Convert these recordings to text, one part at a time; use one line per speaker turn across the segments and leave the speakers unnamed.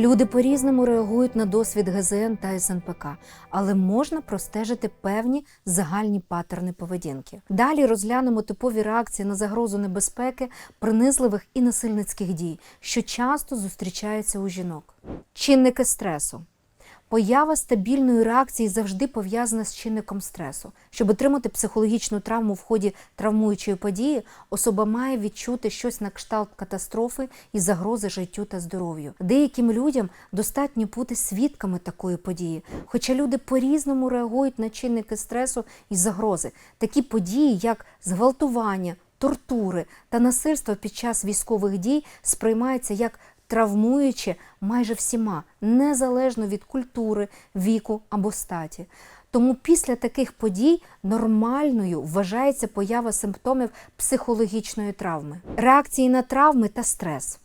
Люди по-різному реагують на досвід ГЗН та СНПК, але можна простежити певні загальні паттерни поведінки. Далі розглянемо типові реакції на загрозу небезпеки, принизливих і насильницьких дій, що часто зустрічаються у жінок. Чинники стресу. Поява стабільної реакції завжди пов'язана з чинником стресу. Щоб отримати психологічну травму в ході травмуючої події, особа має відчути щось на кшталт катастрофи і загрози життю та здоров'ю. Деяким людям достатньо бути свідками такої події, хоча люди по-різному реагують на чинники стресу і загрози. Такі події, як зґвалтування, тортури та насильство під час військових дій, сприймаються як травмуючи майже всіма, незалежно від культури, віку або статі. Тому після таких подій нормальною вважається поява симптомів психологічної травми, реакції на травми та стрес.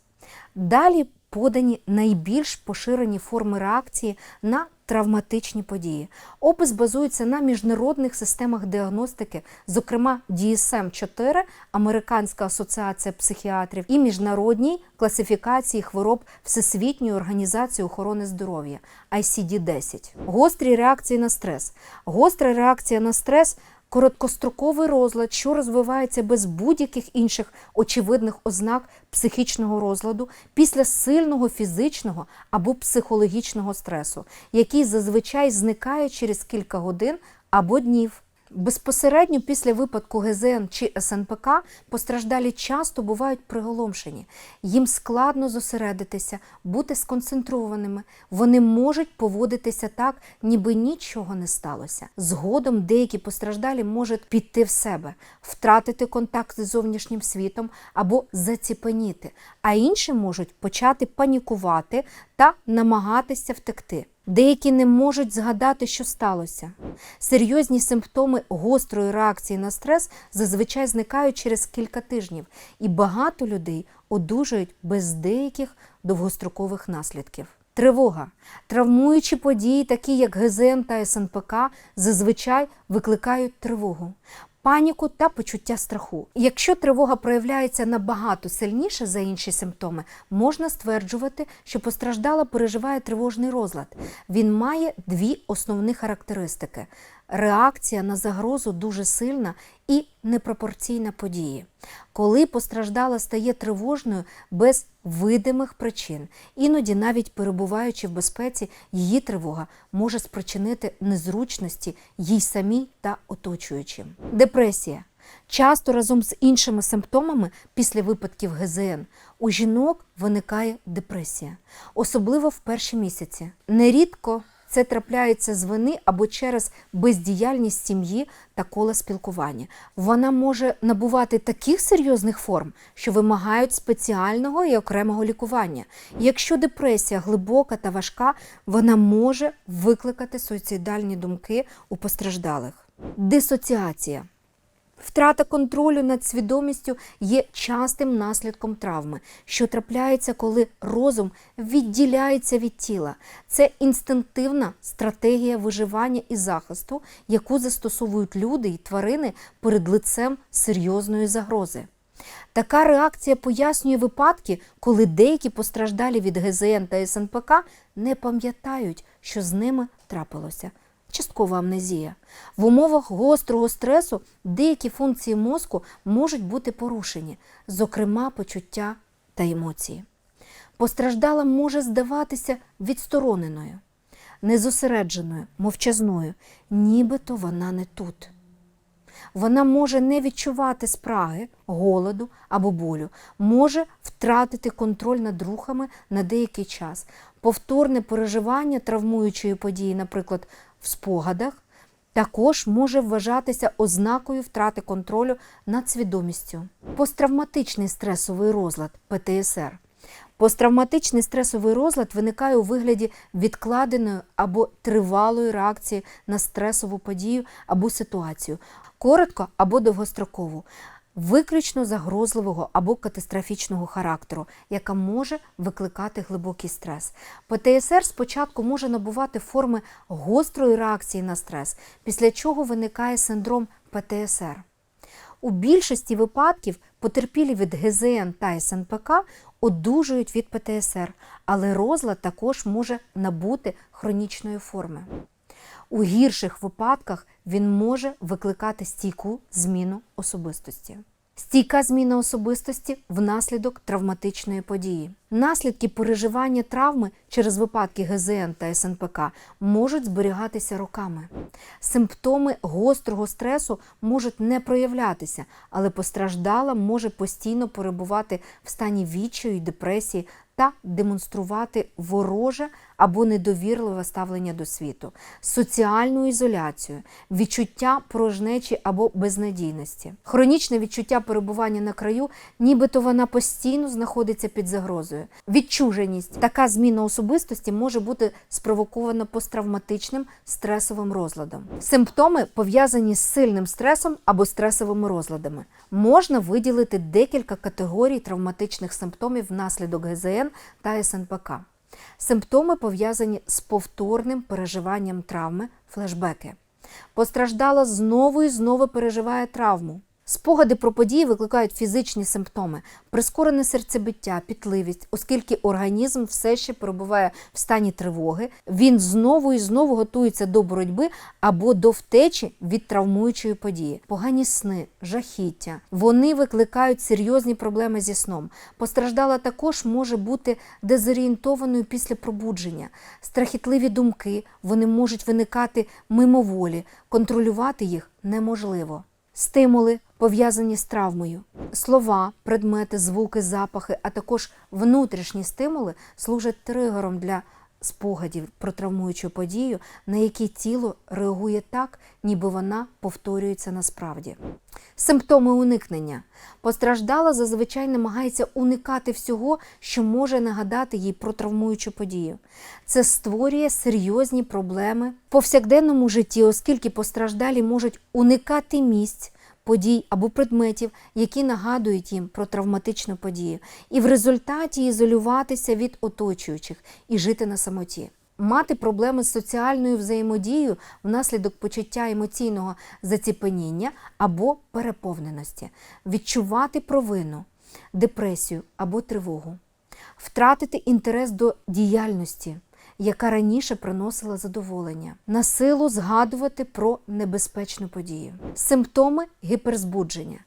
Далі подані найбільш поширені форми реакції на травматичні події. Опис базується на міжнародних системах діагностики, зокрема DSM-4, Американська асоціація психіатрів, і міжнародній класифікації хвороб Всесвітньої організації охорони здоров'я ICD-10. Гострі реакції на стрес. Гостра реакція на стрес короткостроковий розлад, що розвивається без будь-яких інших очевидних ознак психічного розладу після сильного фізичного або психологічного стресу, який зазвичай зникає через кілька годин або днів. Безпосередньо після випадку ГЗН чи СНПК постраждалі часто бувають приголомшені. Їм складно зосередитися, бути сконцентрованими. Вони можуть поводитися так, ніби нічого не сталося. Згодом деякі постраждалі можуть піти в себе, втратити контакт з зовнішнім світом або заціпеніти, а інші можуть почати панікувати та намагатися втекти. Деякі не можуть згадати, що сталося. Серйозні симптоми гострої реакції на стрес зазвичай зникають через кілька тижнів, і багато людей одужують без деяких довгострокових наслідків. Тривога. Травмуючі події, такі як ГЗН та СНПК, зазвичай викликають тривогу. Паніку та почуття страху. Якщо тривога проявляється набагато сильніше за інші симптоми, можна стверджувати, що постраждала переживає тривожний розлад. Він має дві основні характеристики: реакція на загрозу дуже сильна і непропорційна події. Коли постраждала стає тривожною без видимих причин, іноді, навіть перебуваючи в безпеці, її тривога може спричинити незручності їй самій та оточуючим. Депресія. Часто разом з іншими симптомами після випадків ГЗН у жінок виникає депресія, особливо в перші місяці. Нерідко це трапляється з вини або через бездіяльність сім'ї та кола спілкування. Вона може набувати таких серйозних форм, що вимагають спеціального і окремого лікування. Якщо депресія глибока та важка, вона може викликати суїцидальні думки у постраждалих. Дисоціація. Втрата контролю над свідомістю є частим наслідком травми, що трапляється, коли розум відділяється від тіла. Це інстинктивна стратегія виживання і захисту, яку застосовують люди і тварини перед лицем серйозної загрози. Така реакція пояснює випадки, коли деякі постраждалі від ГЗН та СНПК не пам'ятають, що з ними трапилося часткова амнезія. В умовах гострого стресу деякі функції мозку можуть бути порушені, зокрема почуття та емоції. Постраждала може здаватися відстороненою, незосередженою, мовчазною, нібито вона не тут. Вона може не відчувати спраги, голоду або болю, може втратити контроль над рухами на деякий час. Повторне переживання травмуючої події, наприклад, в спогадах, також може вважатися ознакою втрати контролю над свідомістю. Посттравматичний стресовий розлад ПТСР. Посттравматичний стресовий розлад виникає у вигляді відкладеної або тривалої реакції на стресову подію або ситуацію, коротко або довгострокову, виключно загрозливого або катастрофічного характеру, яка може викликати глибокий стрес. ПТСР спочатку може набувати форми гострої реакції на стрес, після чого виникає синдром ПТСР. У більшості випадків потерпілі від ГЗН та СНПК одужують від ПТСР, але розлад також може набути хронічної форми. У гірших випадках він може викликати стійку зміну особистості. Стійка зміна особистості внаслідок травматичної події. Наслідки переживання травми через випадки ГЗН та СНПК можуть зберігатися роками. Симптоми гострого стресу можуть не проявлятися, але постраждала може постійно перебувати в стані відчаю і депресії та демонструвати вороже або недовірливе ставлення до світу, соціальну ізоляцію, відчуття порожнечі або безнадійності, хронічне відчуття перебування на краю, нібито вона постійно знаходиться під загрозою. Відчуженість, така зміна особистості може бути спровокована посттравматичним стресовим розладом. Симптоми пов'язані з сильним стресом або стресовими розладами. Можна виділити декілька категорій травматичних симптомів внаслідок ГЗН та СНПК. Симптоми пов'язані з повторним переживанням травми, флешбеки. Постраждала знову і знову переживає травму. Спогади про події викликають фізичні симптоми, прискорене серцебиття, пітливість, оскільки організм все ще перебуває в стані тривоги, він знову і знову готується до боротьби або до втечі від травмуючої події. Погані сни, жахіття. Вони викликають серйозні проблеми зі сном. Постраждала також може бути дезорієнтованою після пробудження. Страхітливі думки вони можуть виникати мимоволі, контролювати їх неможливо. Стимули пов'язані з травмою. Слова, предмети, звуки, запахи, а також внутрішні стимули служать тригером для спогадів про травмуючу подію, на які тіло реагує так, ніби вона повторюється насправді. Симптоми уникнення. Постраждала зазвичай намагається уникати всього, що може нагадати їй про травмуючу подію. Це створює серйозні проблеми в повсякденному житті, оскільки постраждалі можуть уникати місць, подій або предметів, які нагадують їм про травматичну подію, і в результаті ізолюватися від оточуючих і жити на самоті. Мати проблеми з соціальною взаємодією внаслідок почуття емоційного заціпеніння або переповненості, відчувати провину, депресію або тривогу, втратити інтерес до діяльності, яка раніше приносила задоволення, на силу згадувати про небезпечну подію. Симптоми гіперзбудження.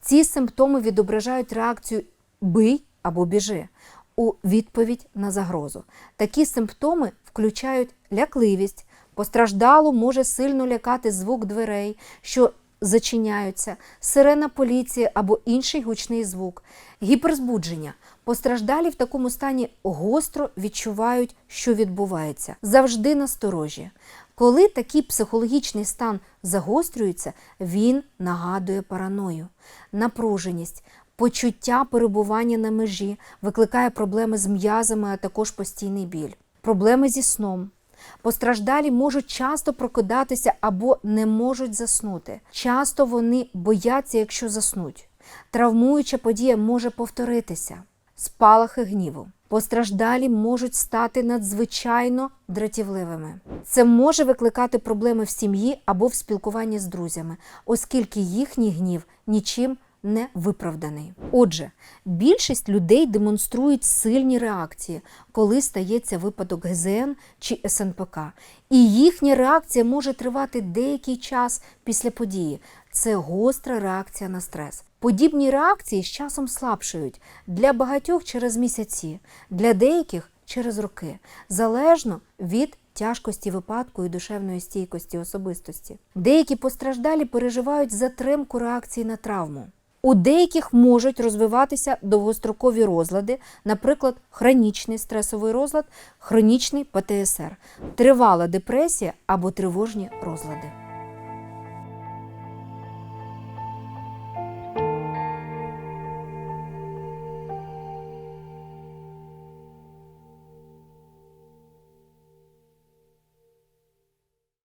Ці симптоми відображають реакцію бий або біжи у відповідь на загрозу. Такі симптоми включають лякливість, постраждалу може сильно лякати звук дверей, що зачиняються, сирена поліції або інший гучний звук, гіперзбудження. Постраждалі в такому стані гостро відчувають, що відбувається, завжди насторожі. Коли такий психологічний стан загострюється, він нагадує параною, напруженість, почуття перебування на межі, викликає проблеми з м'язами, а також постійний біль, проблеми зі сном. Постраждалі можуть часто прокидатися або не можуть заснути. Часто вони бояться, якщо заснуть. Травмуюча подія може повторитися. Спалахи гніву. Постраждалі можуть стати надзвичайно дратівливими. Це може викликати проблеми в сім'ї або в спілкуванні з друзями, оскільки їхній гнів нічим не виправданий. Отже, більшість людей демонструють сильні реакції, коли стається випадок ГЗН чи СНПК, і їхня реакція може тривати деякий час після події. Це гостра реакція на стрес. Подібні реакції з часом слабшають для багатьох через місяці, для деяких через роки, залежно від тяжкості випадку і душевної стійкості особистості. Деякі постраждалі переживають затримку реакції на травму. У деяких можуть розвиватися довгострокові розлади, наприклад, хронічний стресовий розлад, хронічний ПТСР, тривала депресія або тривожні розлади.